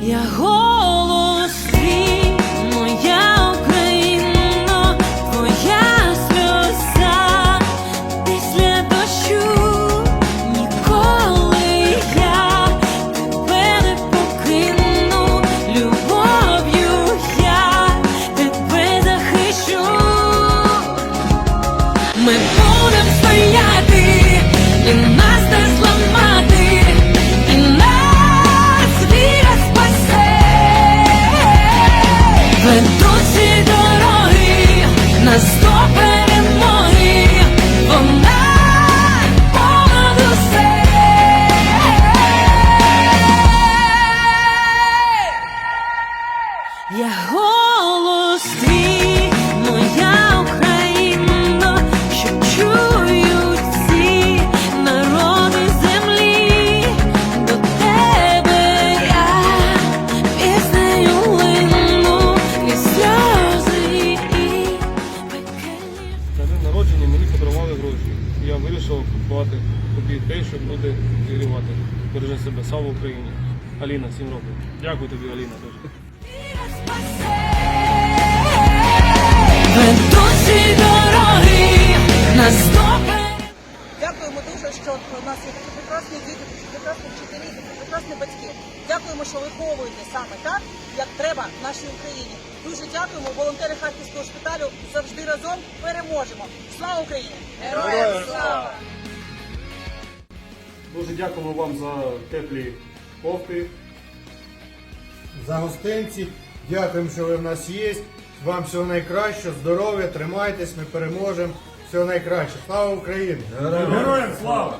Я голос моя Україно, твоя сльоза після дощу. Ніколи я тебе покину, любов'ю я тебе захищу. Ми будем стояти, Ведучі дороги, на до перемоги, вона понад усе. Я голос твій, І купувати тобі те, що буде зігрівати. Бережи себе, слава Україні. Аліна, 7 років. Дякую тобі, Аліна. Дуже. Дякуємо дуже, що у нас є такі прекрасні діти, такі прекрасні вчителі, такі прекрасні батьки. Дякуємо, що виховуєте саме так, як треба в нашій Україні. Дуже дякуємо. Волонтери Харківського шпиталю завжди разом переможемо. Слава Україні! Героям слава! Дуже дякуємо вам за теплі кофти. за гостинці. Дякуємо, що ви в нас є. Вам всього найкращого, здоров'я, тримайтесь, ми переможемо. Всього найкраще. Слава Україні! Героям слава!